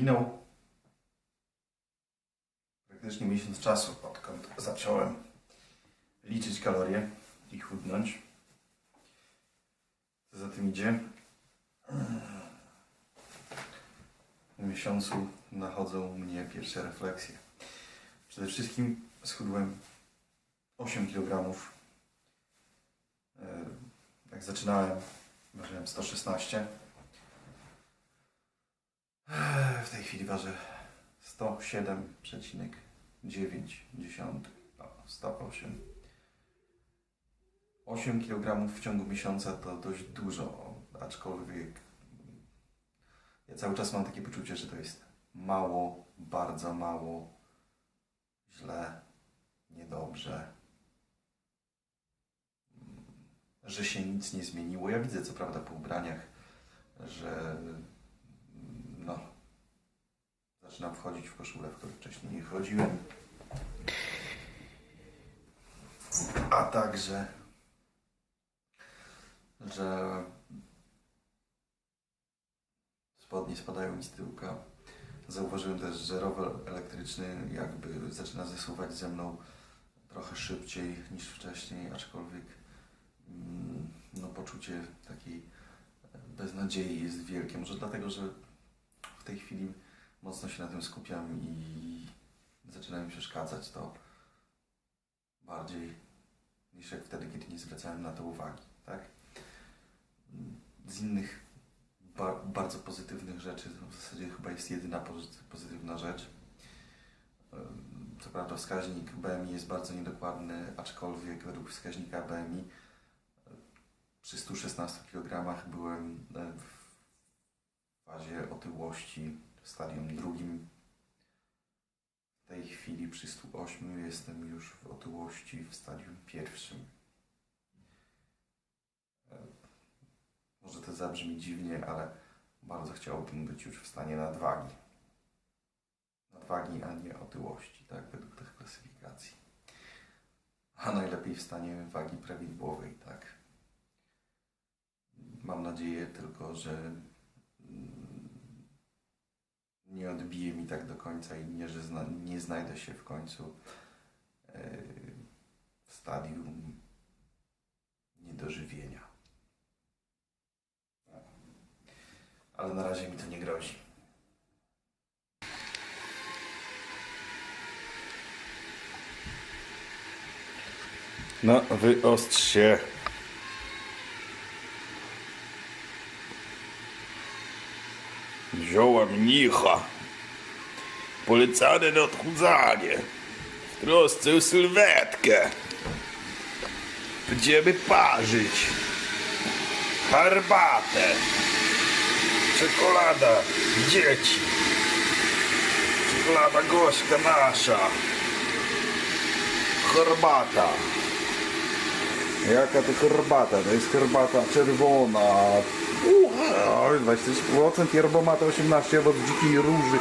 Minął praktycznie miesiąc czasu, odkąd zacząłem liczyć kalorie i chudnąć. Co za tym idzie? W miesiącu nachodzą mnie pierwsze refleksje. Przede wszystkim schudłem 8 kg. E, Jak zaczynałem, ważyłem 116. W tej chwili ważę 107,9. O, 108. 8 kg w ciągu miesiąca to dość dużo, aczkolwiek ja cały czas mam takie poczucie, że to jest mało, bardzo mało, źle, niedobrze, Mm, że się nic nie zmieniło. Ja widzę co prawda po ubraniach, że zaczynam wchodzić w koszulę, w której wcześniej nie chodziłem. A także, że spodnie spadają mi z tyłka. Zauważyłem też, że rower elektryczny jakby zaczyna zesuwać ze mną trochę szybciej niż wcześniej, aczkolwiek mm, no, poczucie takiej beznadziei jest wielkie. Może dlatego, że w tej chwili mocno się na tym skupiam i zaczyna mi przeszkadzać to bardziej niż jak wtedy, kiedy nie zwracałem na to uwagi. Tak? Z innych ba- bardzo pozytywnych rzeczy, w zasadzie chyba jest jedyna pozy- pozytywna rzecz. Co prawda wskaźnik BMI jest bardzo niedokładny, aczkolwiek według wskaźnika BMI przy 116 kg byłem y, w fazie otyłości stadium drugim. W tej chwili przy 108 jestem już w otyłości w stadium pierwszym. Y, Może to zabrzmi dziwnie, ale bardzo chciałbym być już w stanie nadwagi. Nadwagi, a nie otyłości, tak, według tych klasyfikacji. A najlepiej w stanie wagi prawidłowej, tak. Mam nadzieję tylko, że odbije mi tak do końca i nie, że zna, nie znajdę się w końcu e, w stadium niedożywienia. Ale na razie mi to nie grozi. No, wyostrz się. Zioła mnicha. Polecane na odchudzanie. W trosce o sylwetkę. Będziemy parzyć. Herbatę. Czekolada. Dzieci. Czekolada gorzka nasza. Herbata. Jaka to herbata? To jest herbata czerwona. Oj, 20% yerbomata 18 owoc dzikiej róży.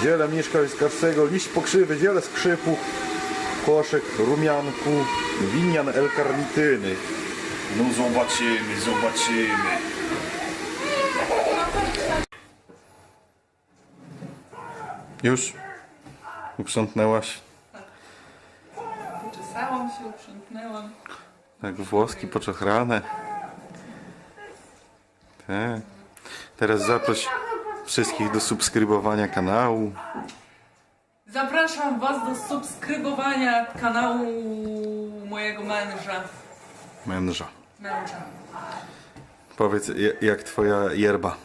Ziele mniszka liskarskiego, liść pokrzywy, ziele skrzypu, koszek rumianku, winian L-karnityny. No zobaczymy, zobaczymy. Już? Uprzątnęłaś? Czesałam się, uprzątnęłam. Tak, włoski poczochrane. Tak. Teraz zaproś wszystkich do subskrybowania kanału. Zapraszam Was do subskrybowania kanału mojego męża. Męża. Męża. Powiedz, jak twoja yerba.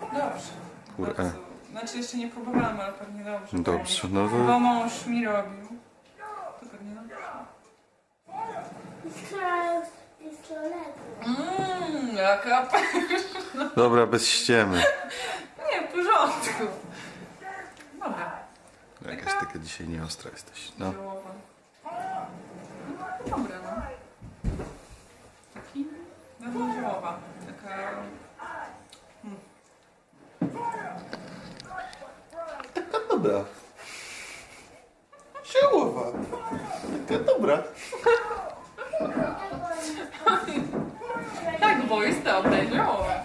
Dobrze. Kur- Bardzo. Znaczy jeszcze nie próbowałam, ale pewnie dobrze. Dobrze, no to- Bo mąż mi robił. To pewnie dobrze. Mmm, jaka. Dobra, bez ściemy. Porządku. Dobra. Jakaś taka dzisiaj nieostra jesteś. No. No, dobra, no. Taki, no ziołowa. Taka... Taka dobra. Siłowa. Taka dobra. Tak, bo jest dobre, ziołowe.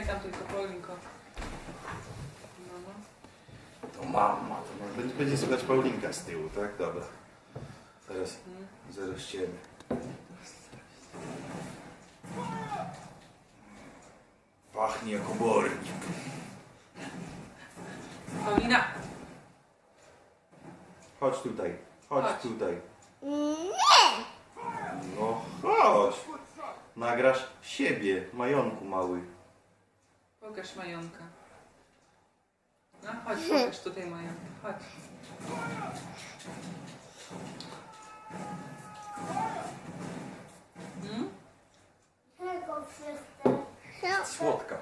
Dotykaj tam tylko, Paulinko. No, no. To mama, to ma- będzie, będzie słychać Paulinka z tyłu, tak? Dobra. Zaraz, Mm. zaraz ciemy. Pachnie jak obornik. Paulina! Chodź tutaj, chodź, Chodź. tutaj. Nie! No chodź. Nagrasz siebie, mająku mały. Pokaż majonka. No chodź, pokaż tutaj majonkę. Chodź. Hmm? Wszyscy? Słodka.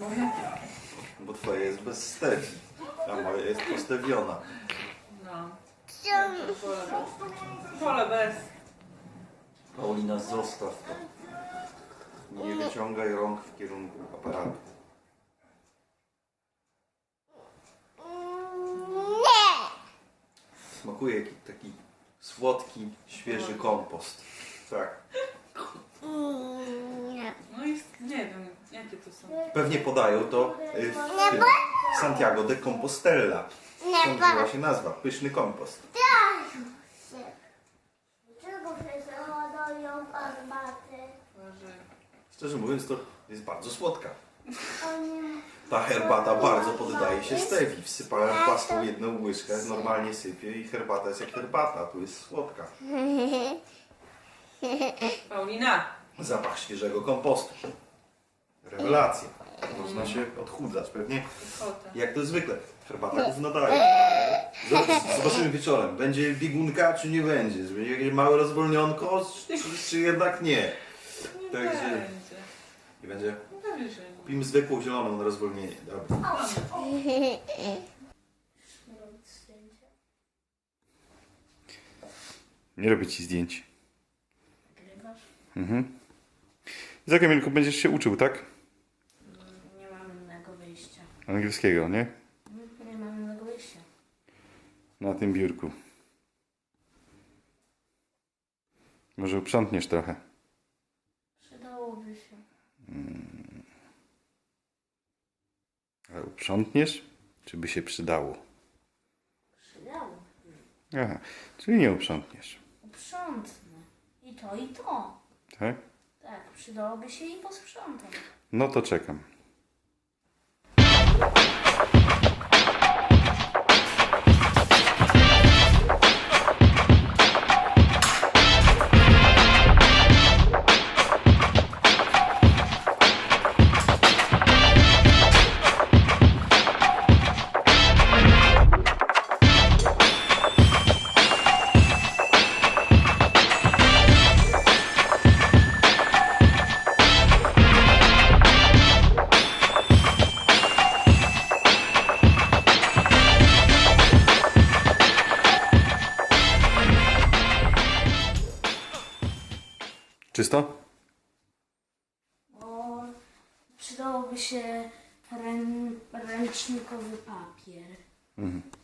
Moja? bo twoja jest bez stewi, a moja jest postawiona. No. Wolę bez. Paulina, zostaw to. Nie wyciągaj rąk w kierunku aparatu. Nie! Smakuje taki słodki, świeży kompost. Tak. Nie. No i nie wiem, jakie to są. Pewnie podają to y, w, w Santiago de Compostela. Nie, Stąd wzięła się nazwa, pyszny kompost. Szczerze mówiąc, to jest bardzo słodka. Ta herbata bardzo poddaje się stewi. Wsypałem pastą jedną łyżkę, normalnie sypię i herbata jest jak herbata, tu jest słodka. Paulina! Zapach świeżego kompostu. Rewelacja. Można się odchudzać pewnie. Kota. Jak to zwykle. Herbata gówno daje. Zob- Zobaczymy wieczorem. Będzie biegunka czy nie będzie? Będzie jakieś małe rozwolnionko czy, czy jednak nie? Także-. I będzie. No Pewnie, że nie. Kupimy zwykłą zieloną na rozwolnienie. Dobra. Nie robię ci zdjęć. Nagrywasz? Mhm. Za Kamilku będziesz się uczył, tak? Nie mam innego wyjścia. Angielskiego, nie? Nie mam innego wyjścia. Na tym biurku. Może uprzątniesz trochę. Się. Ale uprzątniesz? Czy by się przydało? Przydało. Aha, czyli nie uprzątniesz, Uprzątnę. I to, i to. tak? Tak, przydałoby się i posprzątam. No to czekam. Czysto? Bo przydałoby się rę, ręcznikowy papier. Dobrze.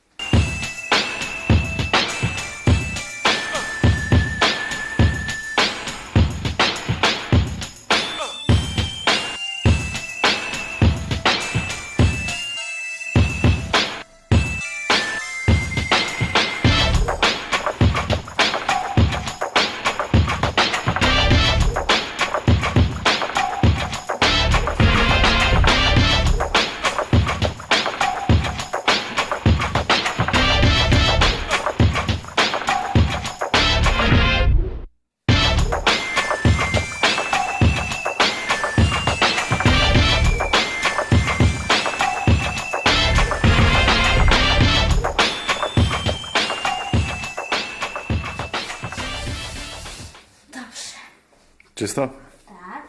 Czysto? Tak.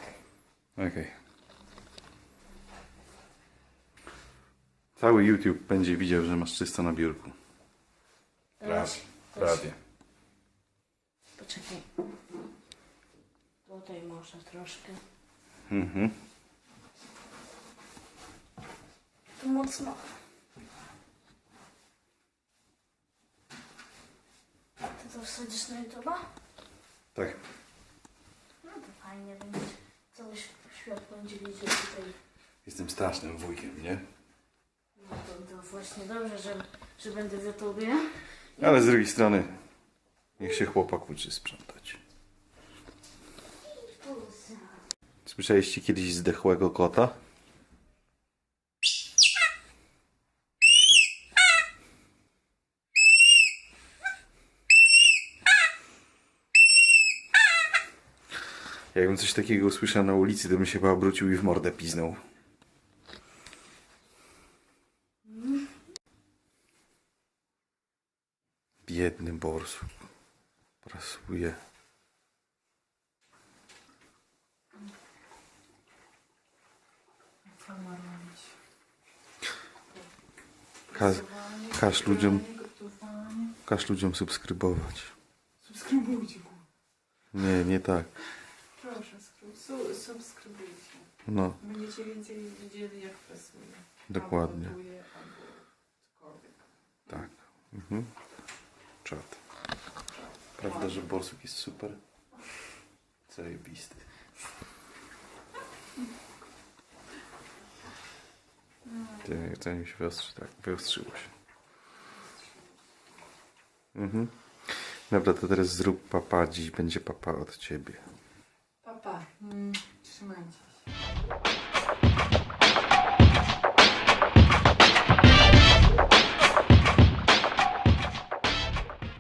Okej. Cały YouTube będzie widział, że masz czysto na biurku. Teraz, Prawie. Poczekaj. Tutaj może troszkę. Mhm. Tu mocno. Ty to wsadzisz na YouTube'a? Tak. Fajnie będzie. Coś świat będzie widział tutaj. Jestem strasznym wujkiem, nie? No to, to właśnie dobrze, że, że będę w YouTubie. Ale z drugiej strony, niech się chłopak uczy sprzątać. Słyszeliście kiedyś zdechłego kota? Jakbym coś takiego usłyszał na ulicy, to bym się chyba obrócił i w mordę piznął. Biedny borsuk. Prasuje. Każ, każ ludziom, każ ludziom subskrybować. Subskrybujcie. Nie, nie tak. Su- subskrybujcie. No, Będziecie więcej widzieli jak pracuje. Dokładnie. Albo gotuje, albo cokolwiek. tak. Mhm. Czad. Prawda, że borsuk jest super? Zajebisty. Ty, zanim się wyostrzy, tak, wyostrzyło się. Mhm. Dobra, to teraz zrób papa, dziś będzie papa od ciebie.